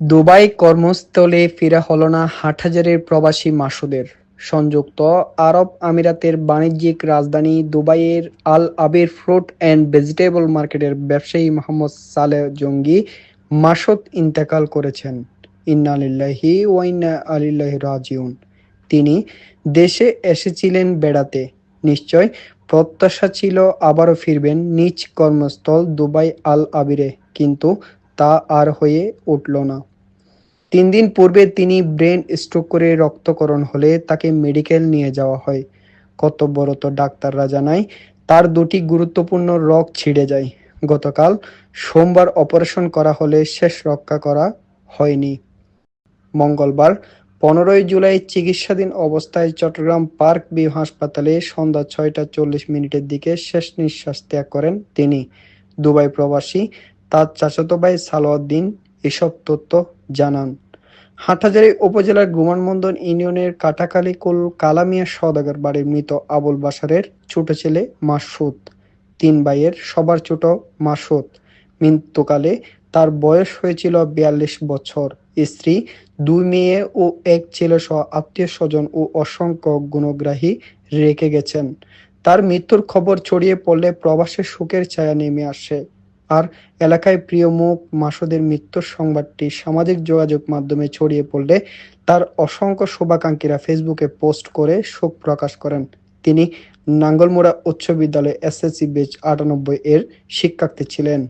Dubai কর্মস্থলে ফেরা হলো না হাটহাজারের প্রবাসী মাসুদের। সংযুক্ত আরব আমিরাতের বাণিজ্যিক রাজধানী দুবাইয়ের Al Aweer fruit and vegetable মার্কেটের ব্যবসায়ী মোহাম্মদ সালে জঙ্গি মাসুদ ইন্তেকাল করেছেন। ইন্না লিল্লাহি ওয়া ইন্না আলিল্লাহি রাজিউন। তিনি দেশে এসেছিলেন বেড়াতে। নিশ্চয় প্রত্যাশা ছিল আবারও ফিরবেন নিজ কর্মস্থল দুবাই আল আবিরে, কিন্তু তা আর হয়ে উঠল না। তিন দিন পূর্বে তিনি ব্রেন স্ট্রোক করে রক্তকরণ হলে তাকে মেডিকেল নিয়ে যাওয়া হয়। কর্তব্যরত ডাক্তাররা জানায়, তার দুটি গুরুত্বপূর্ণ রগ ছিঁড়ে যায়। গতকাল সোমবার অপারেশন করা হলে শেষ রক্ষা করা হয়নি। মঙ্গলবার, পনেরোই জুলাই চিকিৎসাধীন অবস্থায় চট্টগ্রাম পার্ক ভিউ হাসপাতালে সন্ধ্যা ছয়টা চল্লিশ মিনিটের দিকে শেষ নিঃশ্বাস ত্যাগ করেন তিনি। দুবাই প্রবাসী তার চাচাতো ভাই সালাউদ্দিন এসব তথ্য জানান। হাটহাজারী উপজেলার গুমানমন্দন ইউনিয়নের কাটাকালী কুল কালামিয়া সওদাগর বাড়ির মৃত আবুল বাসারের ছোট ছেলে মাসুদ, তিন ভাইয়ের সবার ছোট মাসুদ। মৃত্যুকালে তার বয়স হয়েছিল বিয়াল্লিশ বছর। স্ত্রী, দুই মেয়ে ও এক ছেলে সহ আত্মীয় স্বজন ও অসংখ্য গুণগ্রাহী রেখে গেছেন। তার মৃত্যুর খবর ছড়িয়ে পড়লে প্রবাসের সুখের ছায়া নেমে আসে। আর এলাকায় প্রিয় মুখ মাসুদের মৃত্যুর সংবাদটি সামাজিক যোগাযোগ মাধ্যমে ছড়িয়ে পড়লে তার অসংখ্য শুভাকাঙ্ক্ষীরা ফেসবুকে পোস্ট করে শোক প্রকাশ করেন। তিনি নাঙ্গলমোড়া উচ্চ বিদ্যালয়ে এসএসসি বেচ আটানব্বই এর শিক্ষার্থী ছিলেন।